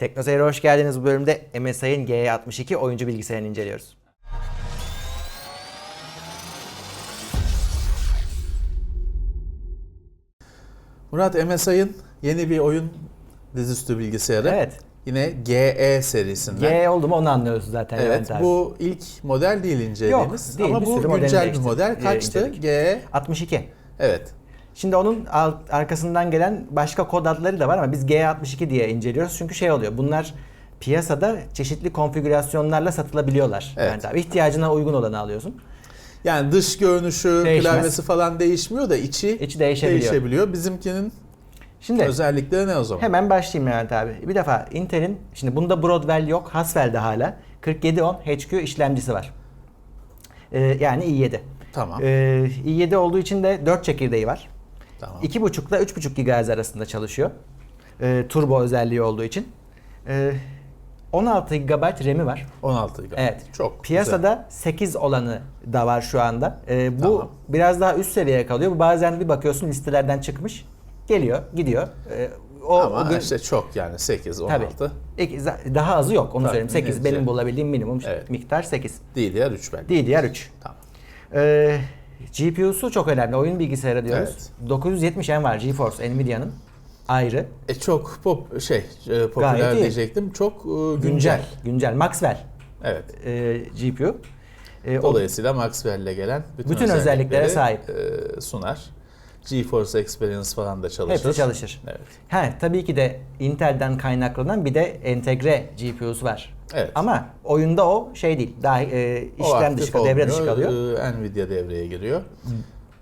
Teknoseyir'e hoş geldiniz. Bu bölümde MSI'ın G62 oyuncu bilgisayarını inceliyoruz. Murat MSI'ın yeni bir oyun dizüstü bilgisayarı. Evet. Yine GE serisinden. G oldu mu onu anlıyoruz zaten. Evet Levent bu ilk model değil incelediğimiz. değil, Ama bir bu güncel bir model. e, Kaçtı? GE 62. evet. Şimdi onun alt- arkasından gelen başka kod adları da var ama biz G62 diye inceliyoruz. Çünkü şey oluyor. Bunlar piyasada çeşitli konfigürasyonlarla satılabiliyorlar. Evet. Abi. İhtiyacına uygun olanı alıyorsun. Yani dış görünüşü, Değişmez. klavyesi falan değişmiyor da içi, İçi değişebiliyor. değişebiliyor. Bizimkinin Şimdi özellikleri ne o zaman? Hemen başlayayım Levent abi. Bir defa Intel'in, şimdi bunda Broadwell yok, Haswell'de hala 4710 HQ işlemcisi var. Ee, yani i7. Tamam. Ee, i7 olduğu için de 4 çekirdeği var. Tamam. 2.5 ile 3.5 GHz arasında çalışıyor. Ee, turbo özelliği olduğu için. Ee, 16 GB RAM'i var. 16 GB. Evet. Çok Piyasada 8 olanı da var şu anda. Ee, bu Tamam. biraz daha üst seviyeye kalıyor. Bu bazen bir bakıyorsun listelerden çıkmış. Geliyor, gidiyor. Ee, o, güzel. Ama o gün- işte çok yani 8, Tabii. 16. İki- za- daha azı yok onu Tabii, söyleyeyim. 8 netice. benim bulabildiğim minimum Evet. miktar 8. DDR 3 belki. DDR3. Tamam. Ee, GPU'su çok önemli. Oyun bilgisayarı diyoruz. Evet. 970M var GeForce Nvidia'nın. Ayrı. E çok pop şey e, popüler Gayet iyi. diyecektim. Çok e, güncel. Güncel. Güncel. Maxwell Evet. e, GPU. E, Dolayısıyla Maxwell'le gelen bütün, Bütün özelliklere sahip. e, sunar. GeForce Experience falan da çalışır. Hepsi çalışır. Evet. He, tabii ki de Intel'den kaynaklanan bir de entegre GPU'su var. Evet. Ama oyunda o şey değil. Daha e, işlem dışı, devre dışı olmuyor, kalıyor. e, Nvidia devreye giriyor.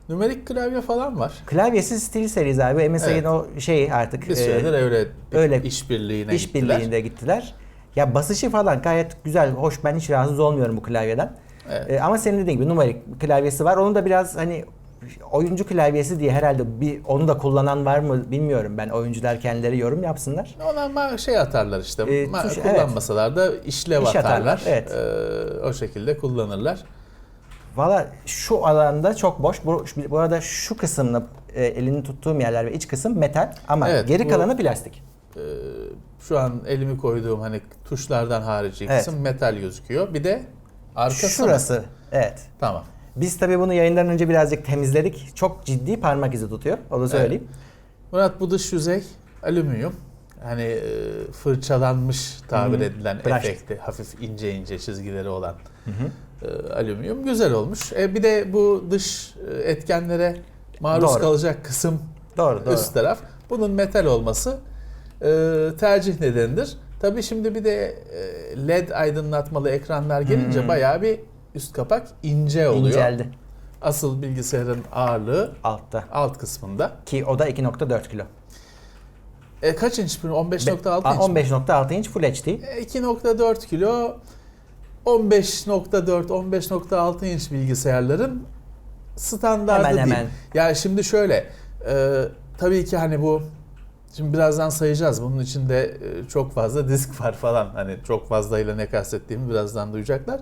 Numerik klavye falan var. Klavyesiz stil serisi abi. MSI'nin Evet. o şeyi artık Bir e, süredir öyle, bir öyle işbirliğine işbirliğinde gittiler. gittiler. Ya basışı falan gayet güzel, hoş. Ben hiç rahatsız olmuyorum bu klavyeden. Evet. E, ama senin dediğin gibi numarik klavyesi var. Onu da biraz hani oyuncu klavyesi diye herhalde bir onu da kullanan var mı bilmiyorum ben. Oyuncular kendileri yorum yapsınlar. Ona ma- şey atarlar işte. E, ma- tuş- kullanmasalar da işlev İş atarlar. atarlar, evet. E, o şekilde kullanırlar. Valla şu alanda çok boş. Bu, bu arada şu kısımla e, elini tuttuğum yerler ve iç kısım metal ama Evet, geri bu- kalanı plastik. E, şu an elimi koyduğum hani tuşlardan harici Evet. kısım metal gözüküyor. Bir de arkası mı? Şurası. Evet. Tamam. Biz tabii bunu yayından önce birazcık temizledik. Çok ciddi parmak izi tutuyor. Onu söyleyeyim. Murat bu dış yüzey alüminyum. Hani e, fırçalanmış tabir Hı, edilen brushed. efekti, hafif ince ince çizgileri olan e, alüminyum güzel olmuş. E, bir de bu dış e, etkenlere maruz Doğru. kalacak kısım Doğru doğru. üst taraf. Bunun metal olması e, tercih nedenidir. Tabii şimdi bir de LED aydınlatmalı ekranlar gelince Hmm. bayağı bir üst kapak ince oluyor. İnceldi Asıl bilgisayarın ağırlığı altta. alt kısmında. Ki o da 2.4 kilo. E, kaç inç bu? 15.6 Be- inç mi? 15.6 inç Full HD. E, 2.4 kilo 15.4 15.6 inç bilgisayarların standardı Hemen değil. hemen. Ya şimdi şöyle e, tabii ki hani bu şimdi birazdan sayacağız. Bunun içinde e, çok fazla disk var falan. Hani çok fazlayla ne kastettiğimi birazdan duyacaklar.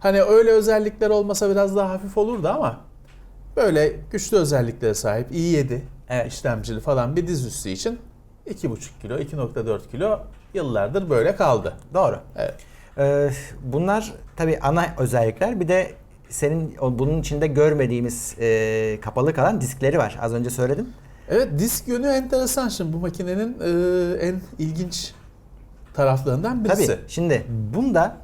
Hani öyle özellikler olmasa biraz daha hafif olurdu ama böyle güçlü özelliklere sahip i7 Evet. işlemcili falan bir dizüstü için 2.5 kilo 2.4 kilo yıllardır böyle kaldı. Doğru. Evet. Ee, bunlar tabii ana özellikler. Bir de senin bunun içinde görmediğimiz e, kapalı kalan diskleri var. Az önce söyledim. Evet disk yönü enteresan şimdi bu makinenin e, en ilginç taraflarından birisi. Tabii. Şimdi bunda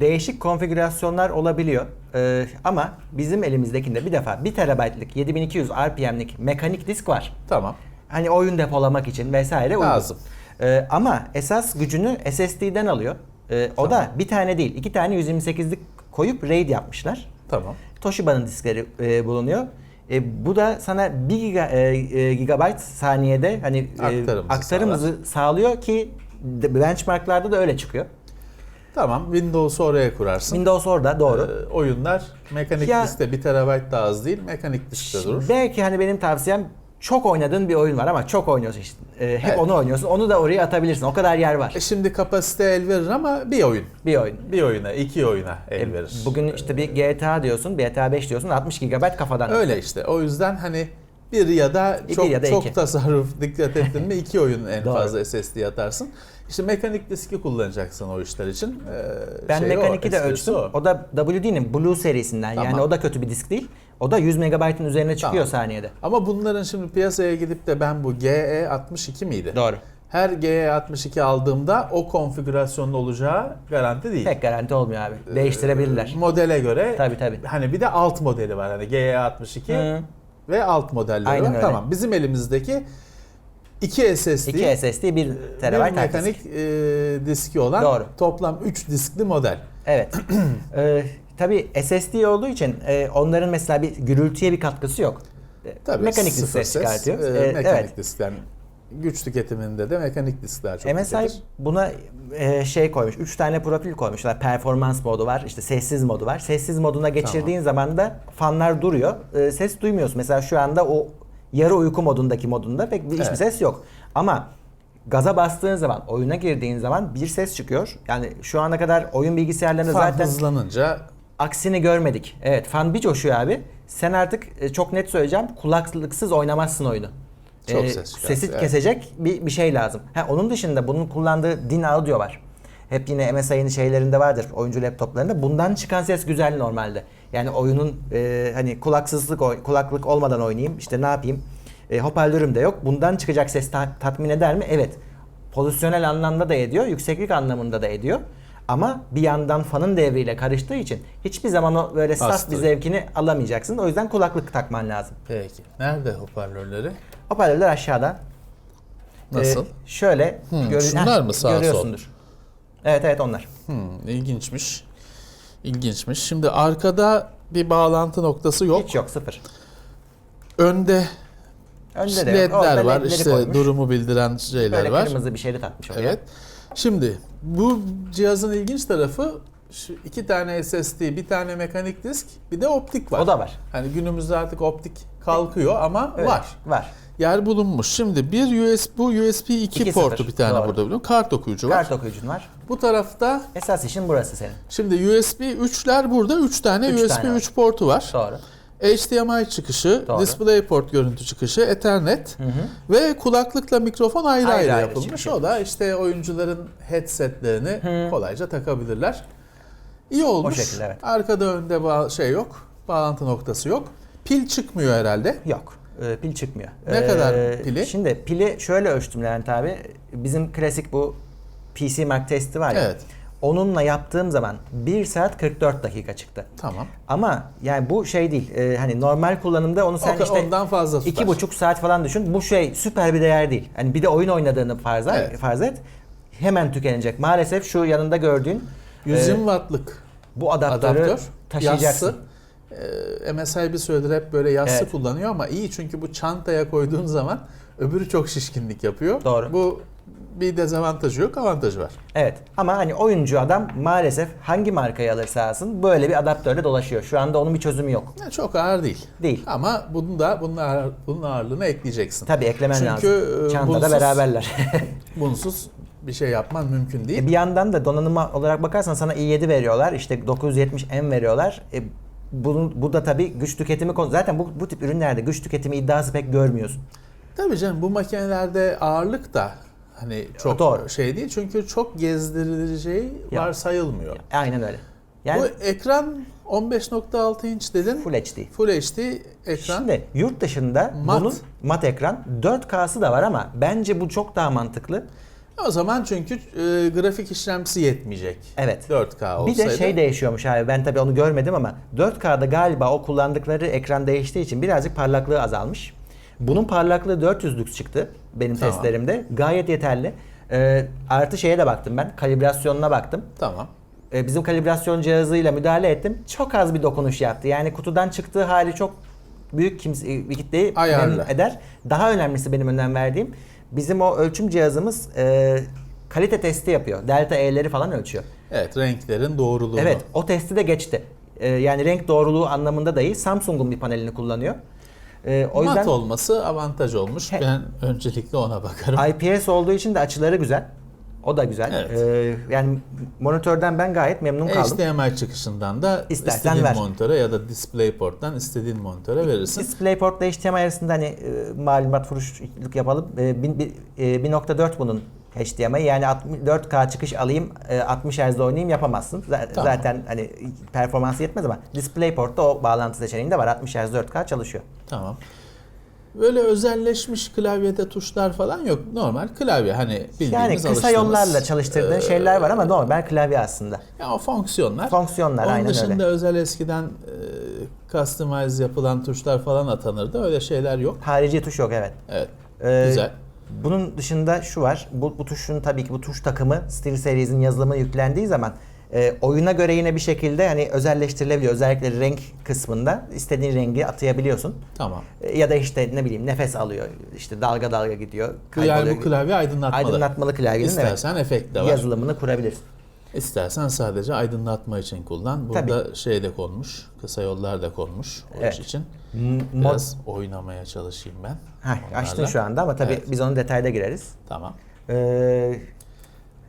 değişik konfigürasyonlar olabiliyor. Ee, ama bizim elimizdekinde bir defa 1 terabaytlık 7200 RPM'lik mekanik disk var. Tamam. Hani oyun depolamak için vesaire uygun. Lazım. Ee, ama esas gücünü SSD'den alıyor. Ee, o da bir tane değil, iki tane 128'lik koyup RAID yapmışlar. Tamam. Toshiba'nın diskleri e, bulunuyor. E, bu da sana 1 giga, e, e, gigabyte saniyede hani e, Aktarımızı aktarım hızı sağlıyor ki de- benchmarklarda da öyle çıkıyor. Tamam. Windows'u oraya kurarsın. Windows orada doğru. Ee, oyunlar mekanik Ya- diskte 1 terabayt da az değil. Mekanik diskte durur. Belki hani benim tavsiyem çok oynadığın bir oyun var ama çok oynuyorsun işte. E, hep Evet. onu oynuyorsun. Onu da oraya atabilirsin. O kadar yer var. E şimdi kapasite el verir ama bir oyun. Bir oyun. Bir oyuna, iki oyuna el E, verir. Bugün işte bir GTA diyorsun, GTA 5 diyorsun, 60 GB kafadan. Öyle işte. O yüzden hani bir ya da Bir çok ya da çok iki. tasarruf dikkat ettin mi iki oyun en fazla SSD atarsın. İşte mekanik diski kullanacaksın o işler için. Ee, Ben şey Mekanik'i o, de ölçtüm. O. da WD'nin Blue serisinden. Yani Tamam. o da kötü bir disk değil. O da 100 MB'ın üzerine çıkıyor Tamam. saniyede. Ama bunların şimdi piyasaya gidip de ben bu GE62 miydi? Doğru. Her GE62 aldığımda o konfigürasyonda olacağı garanti değil. Pek garanti olmuyor abi. Ee, Değiştirebilirler. Modele göre Tabii tabii. hani bir de alt modeli var. Hani GE62 Hı. Ve alt modelleri Aynen var. öyle. Tamam. Bizim elimizdeki 2 SSD, 2 SSD 1 bir TB disk. mekanik e, diski olan Doğru. toplam 3 diskli model. Evet. ee, tabii SSD olduğu için e, onların mesela bir gürültüye bir katkısı yok. Tabii mekanik disk sıfır ses çıkartıyor. e, Ee, mekanik evet. disk yani güç tüketiminde de mekanik diskler çok MSI tüketir. buna e, şey koymuş. 3 tane profil koymuşlar. Performans modu var, işte sessiz modu var. Sessiz moduna geçirdiğin zaman da fanlar duruyor. E, ses duymuyorsun. Mesela şu anda o yarı uyku modundaki modunda pek bir hiçbir Evet. ses yok. Ama gaza bastığın zaman, oyuna girdiğin zaman bir ses çıkıyor. Yani şu ana kadar oyun bilgisayarlarında Fan zaten hızlanınca aksini görmedik. Evet, fan bir coşuyor abi. Sen artık e, çok net söyleyeceğim, kulaklıksız oynamazsın oyunu. Çok ses çıkartıyor, Sesi evet. kesecek bir, bir şey lazım. Ha, onun dışında bunun kullandığı din audio var. Hep yine MSI'nin şeylerinde vardır oyuncu laptoplarında. Bundan çıkan ses güzel normalde. Yani oyunun e, hani kulaksızlık kulaklık olmadan oynayayım işte ne yapayım e, hoparlörüm de yok. Bundan çıkacak ses ta- tatmin eder mi? Evet. Pozisyonel anlamda da ediyor, yükseklik anlamında da ediyor. Ama bir yandan fanın devriyle karıştığı için hiçbir zaman o böyle saf bir Bastırıyor. zevkini alamayacaksın. O yüzden kulaklık takman lazım. peki. Nerede hoparlörleri? Hoparlörler aşağıda. Nasıl? Ee, şöyle Hmm, görü- şunlar mı sağ sol? görüyorsundur. Evet evet onlar. Hmm, ilginçmiş. İlginçmiş. Şimdi arkada bir bağlantı noktası yok. Hiç yok sıfır. Önde Önde de yok. ledler Orada var. ledleri İşte koymuş. durumu bildiren şeyler Böyle var. kırmızı bir şeyle takmış oraya. Evet. Şimdi bu cihazın ilginç tarafı şu iki tane SSD, bir tane mekanik disk, bir de optik var. O da var. Hani günümüzde artık optik kalkıyor ama Evet, var. Var. Yer bulunmuş. Şimdi bir USB, bu USB 2 2.0, portu bir tane doğru. burada biliyorum. Kart okuyucu var. Kart okuyucun var. Bu tarafta Esas işin burası senin. şimdi USB 3'ler burada 3 tane Üç USB tane var. 3 portu var. Doğru. HDMI çıkışı, Doğru. DisplayPort görüntü çıkışı, Ethernet ve kulaklıkla mikrofon ayrı Ayrı ayrı, ayrı yapılmış. çıkıyor. O da işte oyuncuların headsetlerini kolayca takabilirler. İyi olmuş. şekilde, evet. Arkada önde şey yok. Bağlantı noktası yok. Pil çıkmıyor herhalde. Yok. Ee, pil çıkmıyor. Ee, Ne kadar pili? Şimdi pili şöyle ölçtüm Levent abi. Bizim klasik bu PC Mark testi var ya. Evet. Onunla yaptığım zaman 1 saat 44 dakika çıktı. Tamam. Ama yani bu şey değil. Ee, hani normal kullanımda onu sen O- işte ondan fazla tutar. iki buçuk saat falan düşün. Bu şey süper bir değer değil. Hani bir de oyun oynadığını farz, et- Evet. farz et. Hemen tükenecek. Maalesef şu yanında gördüğün 120 e, wattlık bu adaptörü adaptör. taşıyacaksın. Yassı. Ee, MSI bir süredir hep böyle yassı Evet. kullanıyor ama iyi çünkü bu çantaya koyduğun zaman öbürü çok şişkinlik yapıyor. Doğru. Bu bir dezavantajı yok, avantajı var. Evet ama hani oyuncu adam maalesef hangi markayı alırsa alsın böyle bir adaptörle dolaşıyor. Şu anda onun bir çözümü yok. Yani çok ağır değil. Değil. Ama bunu da bunun, ağır, bunun ağırlığını ekleyeceksin. Tabii eklemen Çünkü, lazım. e, Çantada bunsuz- beraberler. Bunsuz bir şey yapman mümkün değil. E bir yandan da donanıma olarak bakarsan sana i7 veriyorlar. İşte 970M veriyorlar. E bunun, bu da tabii güç tüketimi konu. Zaten bu, bu tip ürünlerde güç tüketimi iddiası pek görmüyorsun. Tabii canım bu makinelerde ağırlık da hani çok Doğru. şey değil. Çünkü çok gezdirileceği Ya. varsayılmıyor. Aynen öyle. Yani Bu ekran 15.6 inç dedin. Full HD. Full HD ekran. Şimdi yurt dışında Mat. bunun mat ekran 4K'sı da var ama bence bu çok daha mantıklı. O zaman çünkü e, grafik işlemcisi yetmeyecek. Evet. 4K Bir olsaydı. de şey değişiyormuş abi ben tabii onu görmedim ama 4K'da galiba o kullandıkları ekran değiştiği için birazcık parlaklığı azalmış. Bunun parlaklığı 400 lüks çıktı benim Tamam. testlerimde. Gayet yeterli. Ee, artı şeye de baktım ben. Kalibrasyonuna baktım. Tamam. Ee, bizim kalibrasyon cihazıyla müdahale ettim. Çok az bir dokunuş yaptı. Yani kutudan çıktığı hali çok büyük kimse, bir kitleyi Ayarlı. memnun eder. Daha önemlisi benim önem verdiğim bizim o ölçüm cihazımız e, kalite testi yapıyor. Delta E'leri falan ölçüyor. Evet renklerin doğruluğunu. Evet o testi de geçti. Ee, yani renk doğruluğu anlamında da iyi. Samsung'un bir panelini kullanıyor. Ee, o yüzden Mat olması avantaj olmuş. He. Ben öncelikle ona bakarım. IPS olduğu için de açıları güzel. O da güzel. Evet. Ee, yani monitörden ben gayet memnun kaldım. HDMI çıkışından da İstersen istediğin ver. monitöre ya da DisplayPort'tan istediğin monitöre verirsin. DisplayPort ile HDMI arasında hani e, malumat furuşluk yapalım. E, bin- bir- e, 1.4 bunun HDMI yani 60 4K çıkış alayım e, 60 Hz'de oynayayım yapamazsın. Z- Tamam. Zaten hani performansı yetmez ama DisplayPort'ta o bağlantı seçeneğinde var. 60 Hz 4K çalışıyor. Tamam. Böyle özelleşmiş klavyede tuşlar falan yok. Normal klavye hani bildiğimiz Yani kısa alıştığımız, yollarla çalıştırdığın e, şeyler var ama normal klavye aslında. Ya o fonksiyonlar. Fonksiyonlar Onun aynen dışında öyle. özel eskiden e, customize yapılan tuşlar falan atanırdı. Öyle şeyler yok. Harici tuş yok evet. Evet. Ee, Güzel. Bunun dışında şu var. Bu, bu tuşun tabii ki bu tuş takımı SteelSeries'in yazılımı yüklendiği zaman e, oyuna göre yine bir şekilde hani özelleştirilebiliyor. Özellikle renk kısmında istediğin rengi atayabiliyorsun. Tamam. E, ya da işte ne bileyim nefes alıyor. işte dalga dalga gidiyor. Yani bu klavye aydınlatmalı. aydınlatmalı klavyenin evet, İstersen efekt de var. yazılımını kurabilirsin. İstersen sadece aydınlatma için kullan. Burada şey de konmuş. Kısa yollar da konmuş o Evet. iş için. M- mod Biraz oynamaya çalışayım ben. Heh, açtın şu anda ama tabii Evet. biz onun detayda gireriz. Tamam. Ee,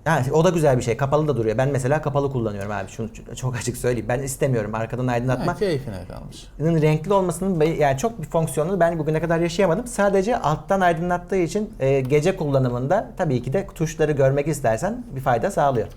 ha, o da güzel bir şey. Kapalı da duruyor. Ben mesela kapalı kullanıyorum abi. Şunu çok açık söyleyeyim. Ben istemiyorum arkadan aydınlatma. Ha, keyfine kalmış. Renkli olmasının yani çok bir fonksiyonunu ben bugüne kadar yaşayamadım. Sadece alttan aydınlattığı için e, gece kullanımında tabii ki de tuşları görmek istersen bir fayda sağlıyor.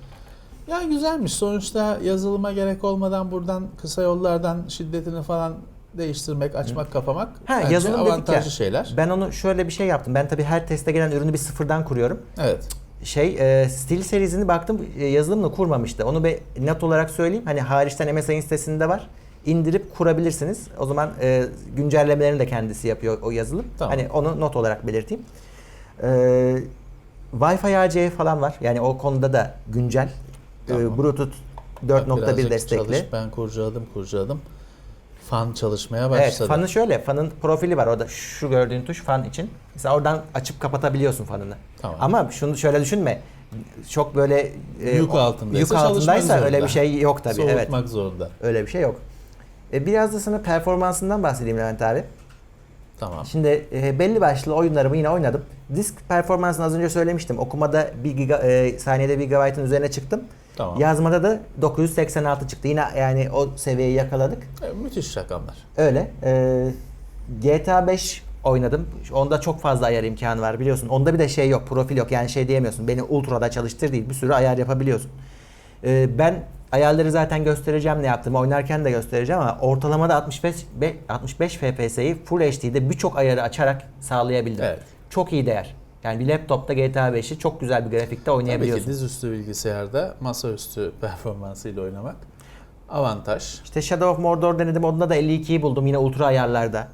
Ya güzelmiş. Sonuçta yazılıma gerek olmadan buradan kısa yollardan şiddetini falan değiştirmek, açmak, kapamak Ha bence yazılım avantajlı ya. şeyler. Ben onu şöyle bir şey yaptım. Ben tabii her teste gelen ürünü bir sıfırdan kuruyorum. Evet. Şey e, Steel serisini baktım e, yazılımla kurmamıştı. Onu bir net olarak söyleyeyim. Hani hariçten MSI'nin sitesinde var. İndirip kurabilirsiniz. O zaman e, güncellemelerini de kendisi yapıyor o yazılım. Tamam. Hani onu not olarak belirteyim. E, Wi-Fi AC falan var. Yani o konuda da güncel. E, Tamam. Bluetooth Bak 4.1 birazcık destekli. Çalış, ben kurcaladım kurcaladım. Fan çalışmaya Evet, başladı. fanı şöyle, fanın profili var orada. Şu gördüğün tuş fan için. Mesela oradan açıp kapatabiliyorsun fanını. Tamam. Ama şunu şöyle düşünme. Çok böyle e, Yük o- altındaysa yük altındaysa öyle zorunda. bir şey yok tabii. Evet. Soğutmak zorunda. Öyle bir şey yok. E, biraz da sana performansından bahsedeyim Levent abi. Tamam. Şimdi e, belli başlı oyunlarımı yine oynadım. Disk performansını az önce söylemiştim. Okumada 1 giga, e, saniyede 1 GB'ın üzerine çıktım. Tamam. Yazmada da 986 çıktı. Yine yani o seviyeyi yakaladık. E, müthiş rakamlar. Öyle. Ee, GTA 5 oynadım. Onda çok fazla ayar imkanı var biliyorsun. Onda bir de şey yok, profil yok. Yani şey diyemiyorsun. Beni ultra'da çalıştır değil. Bir sürü ayar yapabiliyorsun. Ee, ben ayarları zaten göstereceğim ne yaptığımı. Oynarken de göstereceğim ama ortalamada 65 be- 65 FPS'yi Full HD'de birçok ayarı açarak sağlayabildim. Evet. Çok iyi değer. Yani bir laptopta GTA 5'i çok güzel bir grafikte Tabii ki oynayabiliyorsun. dizüstü bilgisayarda masaüstü performansıyla oynamak avantaj. İşte Shadow of Mordor denedim. Onda da 52'yi buldum yine ultra ayarlarda.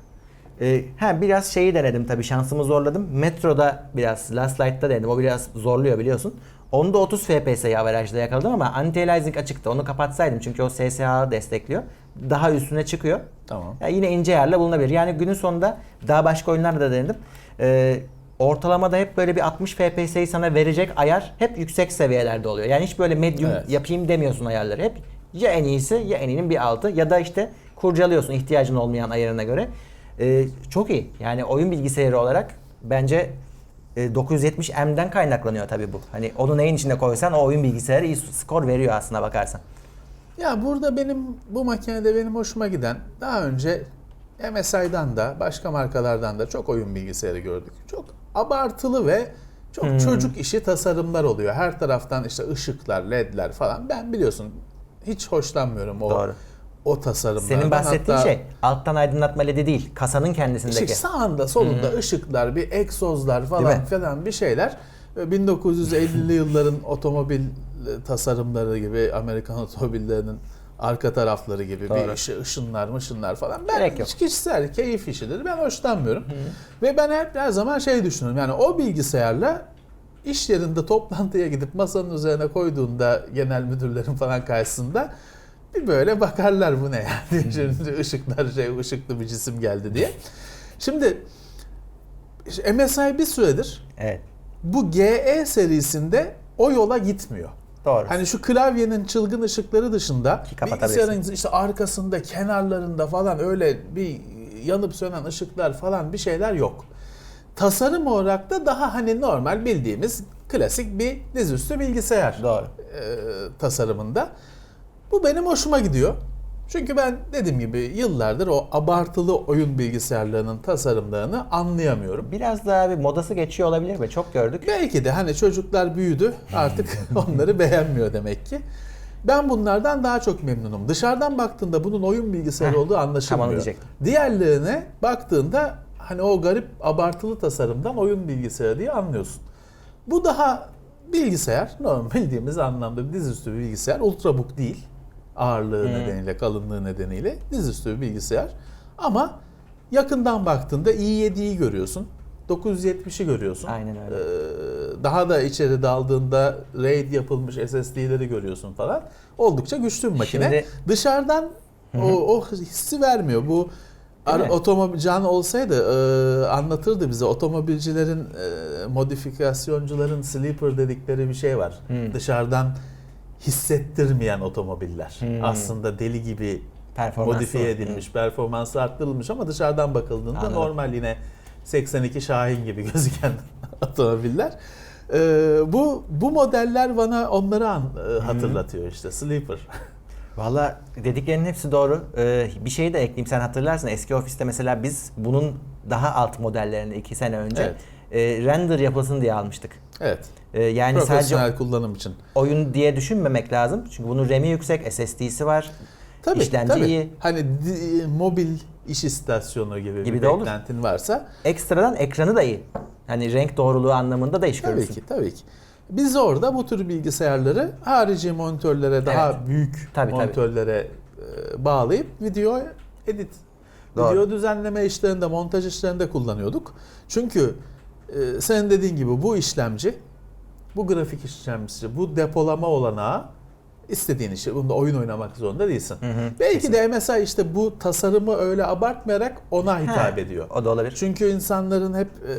Ee, ha biraz şeyi denedim tabii şansımı zorladım. Metro'da biraz Last Light'ta denedim. O biraz zorluyor biliyorsun. Onda 30 FPS'yi averajda yakaladım ama anti-aliasing açıktı. Onu kapatsaydım çünkü o SSA destekliyor. Daha üstüne çıkıyor. Tamam. Ya yine ince ayarla bulunabilir. Yani günün sonunda daha başka oyunlarda da denedim. Ee, ortalamada hep böyle bir 60 FPS'yi sana verecek ayar hep yüksek seviyelerde oluyor. Yani hiç böyle medium Evet. yapayım demiyorsun ayarları. Hep ya en iyisi ya en iyinin bir altı ya da işte kurcalıyorsun ihtiyacın olmayan ayarına göre. Ee, çok iyi. Yani oyun bilgisayarı olarak bence e, 970M'den kaynaklanıyor tabii bu. Hani onu neyin içine koysan o oyun bilgisayarı iyi skor veriyor aslına bakarsan. Ya burada benim bu makinede benim hoşuma giden daha önce MSI'dan da başka markalardan da çok oyun bilgisayarı gördük. Çok abartılı ve çok Hmm. çocuk işi tasarımlar oluyor. Her taraftan işte ışıklar, ledler falan. Ben biliyorsun hiç hoşlanmıyorum o Doğru. o tasarımlardan. Senin bahsettiğin Hatta şey alttan aydınlatma ledi değil. Kasanın kendisindeki. işte sağında solunda ışıklar, bir egzozlar falan falan bir şeyler. Ve 1950'li yılların otomobil e, tasarımları gibi Amerikan otomobillerinin arka tarafları gibi Doğru. bir ışı, ışınlar mışınlar falan. Ben Gerek yok. kişisel keyif işidir. Ben hoşlanmıyorum. Ve ben hep her zaman şey düşünüyorum. Yani o bilgisayarla iş yerinde toplantıya gidip masanın üzerine koyduğunda genel müdürlerin falan karşısında bir böyle bakarlar bu ne yani. Şimdi ışıklar şey ışıklı bir cisim geldi diye. Şimdi MSI bir süredir Evet. bu GE serisinde o yola gitmiyor. Doğru. Hani şu klavyenin çılgın ışıkları dışında bilgisayarın işte arkasında, kenarlarında falan öyle bir yanıp sönen ışıklar falan bir şeyler yok. Tasarım olarak da daha hani normal bildiğimiz klasik bir dizüstü bilgisayar Doğru. e, tasarımında. Bu benim hoşuma gidiyor. Çünkü ben dediğim gibi yıllardır o abartılı oyun bilgisayarlarının tasarımlarını anlayamıyorum. Biraz daha bir modası geçiyor olabilir mi? Çok gördük. Belki de hani çocuklar büyüdü artık onları beğenmiyor demek ki. Ben bunlardan daha çok memnunum. Dışarıdan baktığında bunun oyun bilgisayarı Heh, olduğu anlaşılmıyor. diyecektim. Diğerlerine baktığında hani o garip abartılı tasarımdan oyun bilgisayarı diye anlıyorsun. Bu daha bilgisayar, normal bildiğimiz anlamda dizüstü bir bilgisayar. Ultrabook değil. Ağırlığı nedeniyle, kalınlığı nedeniyle dizüstü bir bilgisayar. Ama yakından baktığında i7'yi görüyorsun. 970'i görüyorsun. Aynen öyle. Ee, daha da içeri daldığında RAID yapılmış SSD'leri görüyorsun falan. Oldukça güçlü bir makine. Şimdi- Dışarıdan o, o hissi vermiyor. Bu mi? otomobil can olsaydı e, anlatırdı bize otomobilcilerin e, modifikasyoncuların sleeper dedikleri bir şey var. Hmm. Dışarıdan hissettirmeyen otomobiller. Hmm. Aslında deli gibi modifiye var. edilmiş, performansı arttırılmış ama dışarıdan bakıldığında Anladım. normal yine 82 Şahin gibi gözüken otomobiller. Ee, bu bu modeller bana onları an, e, hatırlatıyor işte sleeper. Valla dediklerinin hepsi doğru. Ee, bir şey de ekleyeyim sen hatırlarsın eski ofiste mesela biz bunun daha alt modellerini iki sene önce Evet. e, render yapılsın diye almıştık. Evet. E, yani sadece Profesyonel kullanım için. oyun diye düşünmemek lazım. Çünkü bunun RAM'i yüksek, SSD'si var. Tabii, İşlemci tabii. iyi. Hani mobil iş istasyonu gibi, Gibi bir de olur. beklentin varsa Ekstradan ekranı da iyi. Hani renk doğruluğu anlamında da iş tabii görürsün. ki tabii ki. Biz orada bu tür bilgisayarları harici monitörlere daha Evet. büyük Tabii, tabii. monitörlere e, bağlayıp video edit, Doğru. video düzenleme işlerinde, montaj işlerinde kullanıyorduk. Çünkü e, senin dediğin gibi bu işlemci, bu grafik işlemcisi, bu depolama olanağı istediğin işi, bunda oyun oynamak zorunda değilsin. Hı hı, Belki de MSI işte bu tasarımı öyle abartmayarak ona hitap Ha, ediyor. O da olabilir. Çünkü insanların hep e,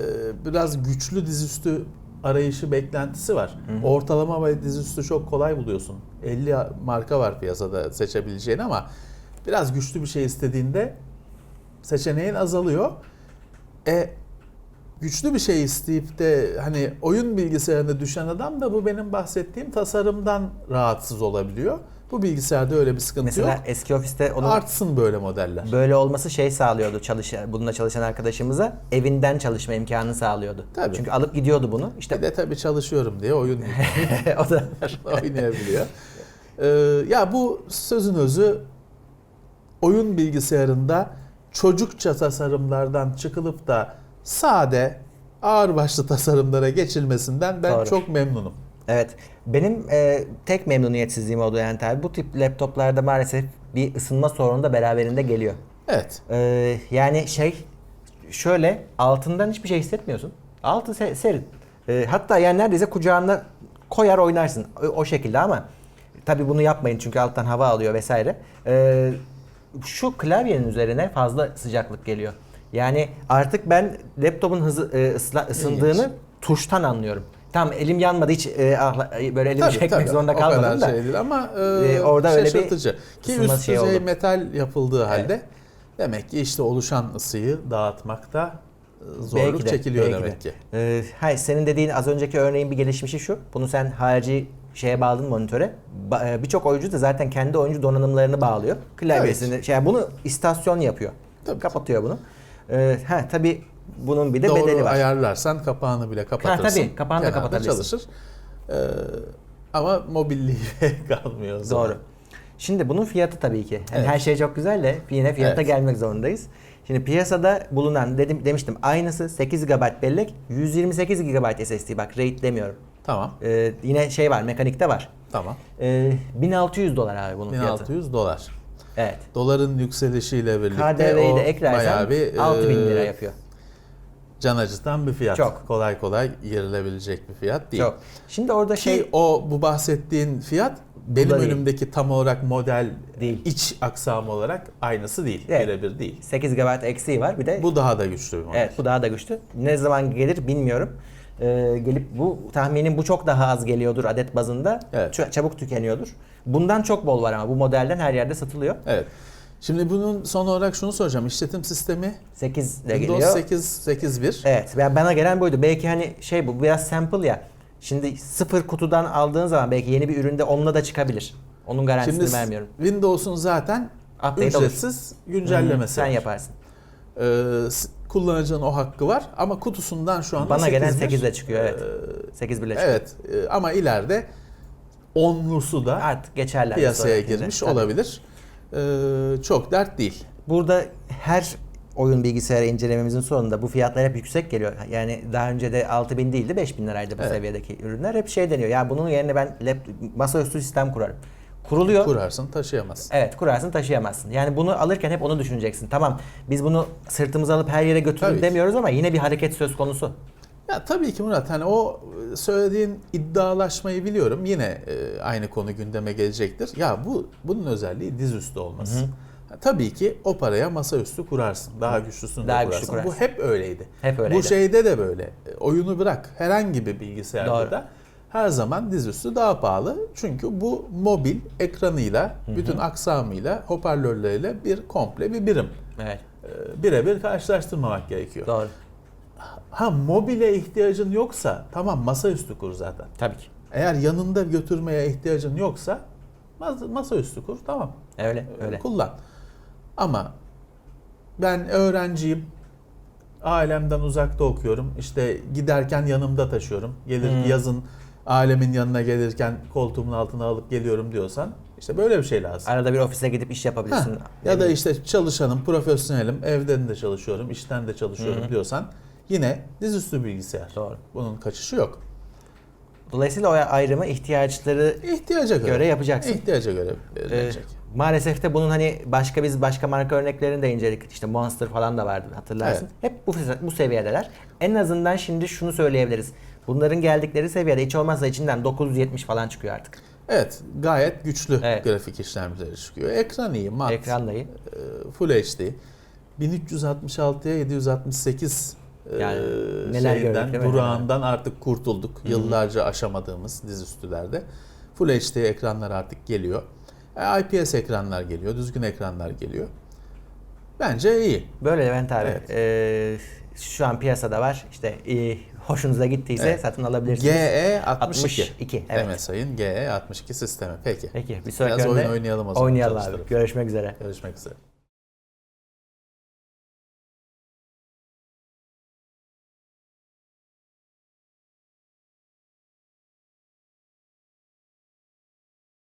biraz güçlü dizüstü arayışı, beklentisi var. Ortalama ve dizüstü çok kolay buluyorsun. 50 marka var piyasada seçebileceğin ama biraz güçlü bir şey istediğinde seçeneğin azalıyor. E güçlü bir şey isteyip de hani oyun bilgisayarına düşen adam da bu benim bahsettiğim tasarımdan rahatsız olabiliyor. Bu bilgisayarda öyle bir sıkıntı Mesela yok. eski ofiste onun Artsın böyle modeller. böyle olması şey sağlıyordu çalış bununla çalışan arkadaşımıza evinden çalışma imkanı sağlıyordu. Tabii. Çünkü alıp gidiyordu bunu. Bir İşte de tabii çalışıyorum diye oyun o da oynayabiliyor. Ee, ya bu sözün özü oyun bilgisayarında çocukça tasarımlardan çıkılıp da sade ağırbaşlı tasarımlara geçilmesinden ben Doğru. çok memnunum. Evet. Benim e, tek memnuniyetsizliğim oldu yani tabii. Bu tip laptoplarda maalesef bir ısınma sorunu da beraberinde geliyor. Evet. E, yani şey şöyle altından hiçbir şey hissetmiyorsun. Altı se- serin. E, hatta yani neredeyse kucağında koyar oynarsın o, o şekilde ama tabii bunu yapmayın çünkü alttan hava alıyor vesaire. E, şu klavyenin üzerine fazla sıcaklık geliyor. Yani artık ben laptopun hızı e, ısla- ısındığını İlginç. tuştan anlıyorum. Tamam elim yanmadı hiç e, ahla- böyle elimi Tabii, çekmek tabii. zorunda o kalmadım kadar da. şey değil ama e, Ee, orada öyle bir. Ki üst şeyi düzey oldu. metal yapıldığı halde demek ki işte oluşan ısıyı dağıtmakta e, zorluk Belki de, çekiliyor belki demek de. ki. Ee, hayır senin dediğin az önceki örneğin bir gelişmişi şu. Bunu sen harici şeye bağladın monitöre. Ba- e, Birçok oyuncu da zaten kendi oyuncu donanımlarını bağlıyor. Klavyesini şey yani bunu istasyon yapıyor. Tabii. Kapatıyor bunu. Ee, ha tabii bunun bir de Doğru bedeli var. ayarlarsan kapağını bile kapatırsın. tabii, kapağını da kapatabilirsin. çalışır. Ee, ama mobilliği kalmıyor. o zaman. Doğru. Şimdi bunun fiyatı tabii ki. Yani Evet. Her şey çok güzel de yine fiyata Evet. gelmek zorundayız. Şimdi piyasada bulunan dedim demiştim aynısı 8 GB bellek, 128 GB SSD bak RAID demiyorum. Tamam. Ee, yine şey var mekanikte var. Tamam. Ee, 1600 dolar abi bunun fiyatı. 1600 dolar. Evet. Doların yükselişiyle birlikte KDV'yi o de eklersen bayağı bir 6000 lira e, yapıyor. Can acıtan bir fiyat. Çok. Kolay kolay yerilebilecek bir fiyat değil. Çok. Şimdi orada Ki şey o bu bahsettiğin fiyat benim değil. önümdeki tam olarak model Değil. iç aksam olarak aynısı değil. Evet. Birebir değil. 8 GB eksiği var. Bir de Bu daha da güçlü bir model. evet bu daha da güçlü. Ne zaman gelir bilmiyorum. Ee, gelip bu tahminim bu çok daha az geliyordur adet bazında. Evet. Çabuk tükeniyordur. Bundan çok bol var ama bu modelden her yerde satılıyor. Evet. Şimdi bunun son olarak şunu soracağım. İşletim sistemi 8 de Windows geliyor. 8 8.1. Evet. Ben bana gelen buydu. Belki hani şey bu biraz sample ya. Şimdi sıfır kutudan aldığın zaman belki yeni bir üründe onunla da çıkabilir. Onun garantisini Şimdi vermiyorum. Windows'un zaten Update olur. ücretsiz güncellemesi Sen var. yaparsın. Ee, s- kullanıcının o hakkı var ama kutusundan şu anda Bana gelen 8 8 ile çıkıyor evet. Ee, 8 bile çıkıyor. evet e, ama ileride onlusu da Artık geçerler. piyasaya girmiş Tabii. olabilir. Ee, çok dert değil. Burada her oyun bilgisayarı incelememizin sonunda bu fiyatlar hep yüksek geliyor. Yani daha önce de 6000 değildi 5000 liraydı bu Evet. seviyedeki ürünler. Hep şey deniyor. Ya bunun yerine ben laptop, masaüstü sistem kurarım. Kuruluyor. Kurarsın taşıyamazsın. Evet kurarsın taşıyamazsın. Yani bunu alırken hep onu düşüneceksin. Tamam biz bunu sırtımıza alıp her yere götürün Tabii ki. demiyoruz ama yine bir hareket söz konusu. Ya tabii ki Murat hani o söylediğin iddialaşmayı biliyorum. Yine e, aynı konu gündeme gelecektir. Ya bu bunun özelliği dizüstü olması. Ha, tabii ki o paraya masaüstü kurarsın. Daha güçlüsünü Daha de güçlü kurarsın. kurarsın. Bu hep öyleydi. Hep öyleydi. Bu şeyde de böyle. E, Oyunu bırak. Herhangi bir bilgisayarda Doğru. da her zaman dizüstü daha pahalı. Çünkü bu mobil ekranıyla, bütün aksamıyla, hoparlörleriyle bir komple bir birim. Evet. E, Birebir karşılaştırmamak gerekiyor. Doğru. Ha mobile ihtiyacın yoksa tamam masaüstü kur zaten. Tabii ki. Eğer yanında götürmeye ihtiyacın yoksa mas- masaüstü kur tamam. Öyle Ee, öyle. Kullan. Ama ben öğrenciyim. Ailemden uzakta okuyorum. İşte giderken yanımda taşıyorum. Gelir Hmm. yazın ailemin yanına gelirken koltuğumun altına alıp geliyorum diyorsan işte böyle bir şey lazım. Arada bir ofise gidip iş yapabilirsin. Ha, ya da işte çalışanım, profesyonelim, evden de çalışıyorum, işten de çalışıyorum diyorsan yine dizüstü bilgisayar. Doğru. Bunun kaçışı yok. Dolayısıyla o ayrımı ihtiyaçları İhtiyaca göre. Göre yapacaksın. İhtiyaca göre Ee, verilecek. maalesef de bunun hani başka biz başka marka örneklerini de inceledik. İşte Monster falan da vardı hatırlarsın. Hep bu bu seviyedeler. En azından şimdi şunu söyleyebiliriz. Bunların geldikleri seviyede hiç olmazsa içinden 970 falan çıkıyor artık. evet, gayet güçlü Evet. grafik işlemcileri çıkıyor. Ekran iyi, mat, Ekran da iyi. e, Full HD. 1366'ya 768 e, Yani neler şeyden, gördük durağından artık kurtulduk. Yıllarca aşamadığımız dizüstülerde. Full HD ekranlar artık geliyor. E, IPS ekranlar geliyor, düzgün ekranlar geliyor. Bence iyi. Böyle Levent abi. Evet. ee, şu an piyasada var. İşte iyi, hoşunuza gittiyse Evet. satın alabilirsiniz. GE 62. 62, evet. MSI'ın GE 62 sistemi. Peki. Peki bir sonraki Biraz oyun oynayalım o zaman. Oynayalım abi. Görüşmek üzere. Görüşmek üzere.